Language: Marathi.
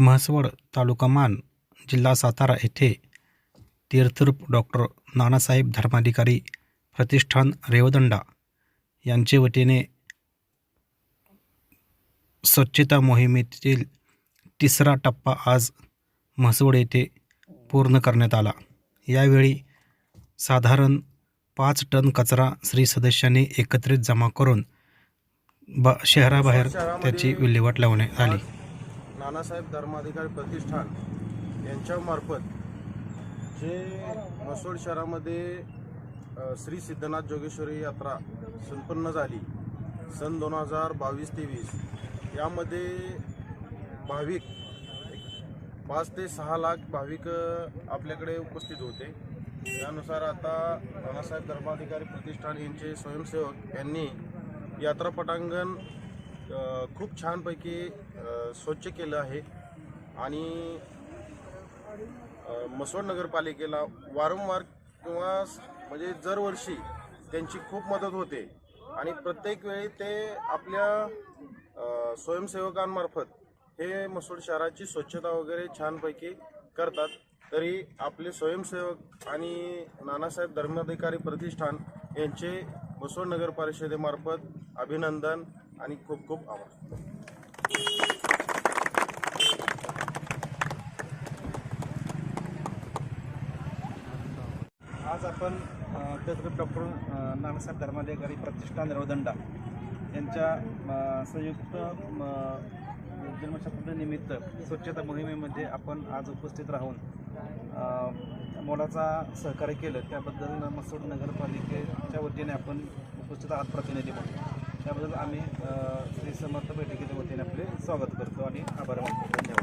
म्हसवड तालुका मान जिल्हा सातारा येथे तीर्थरूप डॉक्टर नानासाहेब धर्माधिकारी प्रतिष्ठान रेवदंडा यांचे वतीने स्वच्छता मोहिमेतील तिसरा टप्पा आज म्हसवड येथे पूर्ण करण्यात आला. यावेळी साधारण पाच टन कचरा श्री सदस्यांनी एकत्रित जमा करून ब शहराबाहेर त्याची विल्हेवाट लावण्यात आली. नानासाहेब धर्माधिकारी प्रतिष्ठान यांच्यामार्फत जे म्हसोड शहरामध्ये श्री सिद्धनाथ जोगेश्वरी यात्रा संपन्न झाली सन दोन हजार बावीस तेवीस यामध्ये भाविक पाच ते सहा लाख भाविक आपल्याकडे उपस्थित होते. त्यानुसार आता नानासाहेब धर्माधिकारी प्रतिष्ठान यांचे स्वयंसेवक यांनी यात्रा पटांगण खूप छानपैकी स्वच्छ केलं आहे. आणि मसवड नगरपालिकेला वारंवार किंवा म्हणजे दरवर्षी त्यांची खूप मदत होते. आणि प्रत्येक वेळी ते आपल्या स्वयंसेवकांमार्फत हे मसूड शहराची स्वच्छता वगैरे छानपैकी करतात. तरी आपले स्वयंसेवक आणि नानासाहेब धर्माधिकारी प्रतिष्ठान यांचे म्हसवड नगर परिषदेमार्फत अभिनंदन आणि खूप खूप आभार. आज आपण त्याचं डॉक्टर नानासाहेब धर्माधिकारी प्रतिष्ठान रवदंडा यांच्या संयुक्त जन्मशताब्दीनिमित्त स्वच्छता मोहिमेमध्ये आपण आज उपस्थित राहून मोलाचा सहकार्य केलं. त्याबद्दल मसूड नगरपालिकेच्या वतीने आपण उपस्थित आहात प्रतिनिधी म्हणून. त्याबद्दल आम्ही श्री समर्थ बैठकीच्या वतीने आपले. स्वागत करतो आणि आभार मानतो. धन्यवाद.